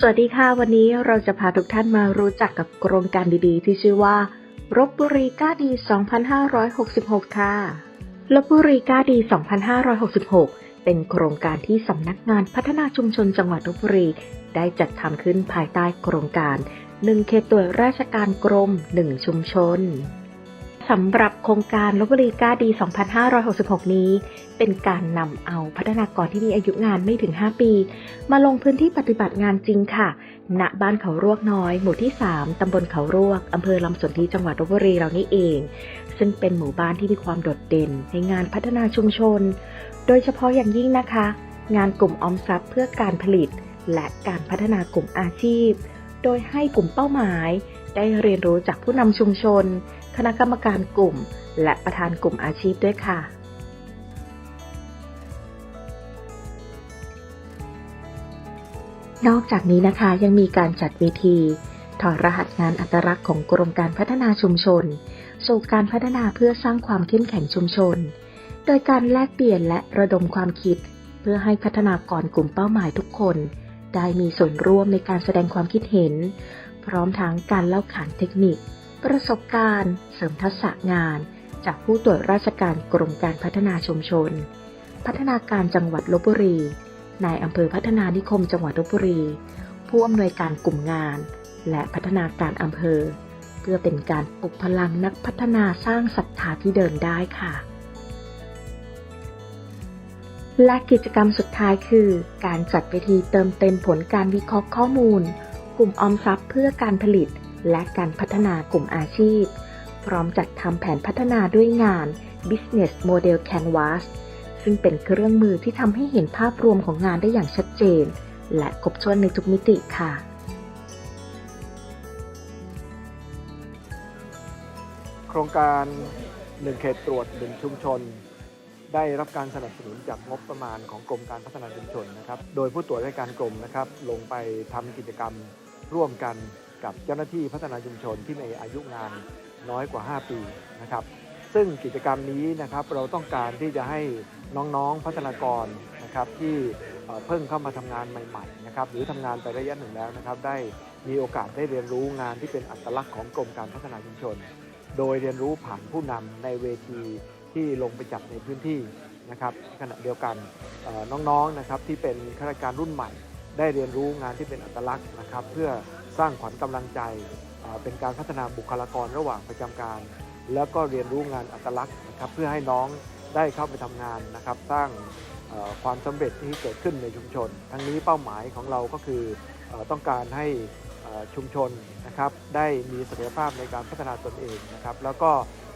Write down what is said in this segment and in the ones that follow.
สวัสดีค่ะ วันนี้เราจะพาทุกท่านมารู้จักกับโครงการดีๆ ที่ชื่อว่ารบบุรีก้าดี 2566 ค่ะรบบุรีก้าดี 2566 เป็นโครงการที่สำนักงานพัฒนาชุมชนจังหวัดลบบุรี ได้จัดทำขึ้นภายใต้โครงการ 1 เขตตัวราชการกรม 1 ชุมชน สำหรับโครงการลบบุรีก้าดี 2566 นี้ เป็นการนำเอาพัฒนากรที่มีอายุงานไม่ถึง 5 ปี มาลงพื้นที่ปฏิบัติงานจริงค่ะ ณ บ้านเขารวกน้อย หมู่ที่ 3 ตำบลเขารวก อำเภอลำสนธิจังหวัดลบบุรีเรานี่เอง ซึ่งเป็นหมู่บ้านที่มีความโดดเด่นในงานพัฒนาชุมชน โดยเฉพาะอย่างยิ่งนะคะ งานกลุ่มออมทรัพย์เพื่อการผลิต และการพัฒนากลุ่มอาชีพ โดยให้กลุ่มเป้าหมาย ได้เรียนรู้จากผู้นำชุมชน คณะกรรมการกลุ่ม และประธานกลุ่มอาชีพด้วยค่ะ นอกจากนี้นะคะยังมีการจัดเวทีถอดรหัสงานอัตลักษณ์ของกรมการพัฒนาชุมชน สู่การพัฒนาเพื่อสร้างความเข้มแข็งชุมชน โดยการแลกเปลี่ยนและระดมความคิด เพื่อให้พัฒนากรกลุ่มเป้าหมายทุกคน ได้มีส่วนร่วมในการแสดงความคิดเห็น พร้อมทั้งการเล่าขานเทคนิค ประสบการณ์ เสริมทักษะงาน จากผู้ตรวจราชการกรมการพัฒนาชุมชน พัฒนาการจังหวัดลบบุรี นายอำเภอพัฒนานิคมจังหวัดลบบุรี ผู้อำนวยการกลุ่มงาน และพัฒนาการอำเภอ เพื่อเป็นการปลุกพลังนักพัฒนาสร้างศรัทธาที่เดินได้ค่ะ และกิจกรรมสุดท้ายคือ การจัดเวทีเติมเต็มผลการวิเคราะห์ข้อมูล กลุ่มออมทรัพย์เพื่อการผลิต และการพัฒนากลุ่มอาชีพ พร้อมจัดทำแผนพัฒนาด้วยงาน Business Model Canvas ซึ่งเป็นเครื่องมือที่ทำให้เห็นภาพรวมของงานได้อย่างชัดเจน และครบถ้วนในทุกมิติค่ะ โครงการหนึ่งเขตตรวจหนึ่งชุมชน ได้รับการสนับสนุนจากงบประมาณของกรมการพัฒนาชุมชนนะครับ โดยผู้ตรวจราชการกรมนะครับ ลงไปทำกิจกรรมร่วมกัน กับเจ้าหน้าที่พัฒนาชุมชนที่มีอายุงานน้อยกว่า 5 ปีนะครับ ซึ่งกิจกรรมนี้นะครับเราต้องการที่จะให้น้องๆพัฒนากรนะครับที่เพิ่งเข้ามาทำงานใหม่ๆนะครับหรือทำงานไประยะหนึ่งแล้วนะครับ ได้มีโอกาสได้เรียนรู้งานที่เป็นอัตลักษณ์ของกรมการพัฒนาชุมชน โดยเรียนรู้ผ่านผู้นำในเวทีที่ลงไปจัดในพื้นที่นะครับขณะเดียวกันเอ่อน้องๆนะครับที่เป็นข้าราชการรุ่นใหม่ ได้เรียนรู้งานที่เป็นอัตลักษณ์นะครับ เพื่อ สร้างขวัญกำลังใจ เป็นการพัฒนาบุคลากรระหว่างประจำการ แล้วก็เรียนรู้งานอัตลักษณ์นะครับเพื่อให้น้องได้เข้าไปทำงานนะครับ สร้างความสำเร็จที่เกิดขึ้นในชุมชน ทั้งนี้เป้าหมายของเราก็คืออต้องการให้ชุมชนนะครับได้มีศักยภาพในการพัฒนาตนเองนะครับ แล้วก็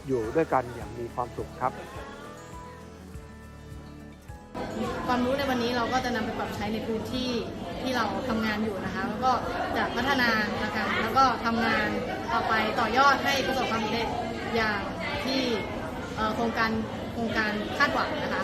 อยู่ด้วยกันอย่างมีความสุขครับ ความรู้ในวันนี้เราก็จะนำไปปรับใช้ในพื้นที่ ที่เราทำงานอยู่นะคะ แล้วก็จะพัฒนานะคะแล้วก็ทำงานต่อไปต่อยอดให้ประสบความสำเร็จอย่างที่โครงการโครงการคาดหวังนะคะ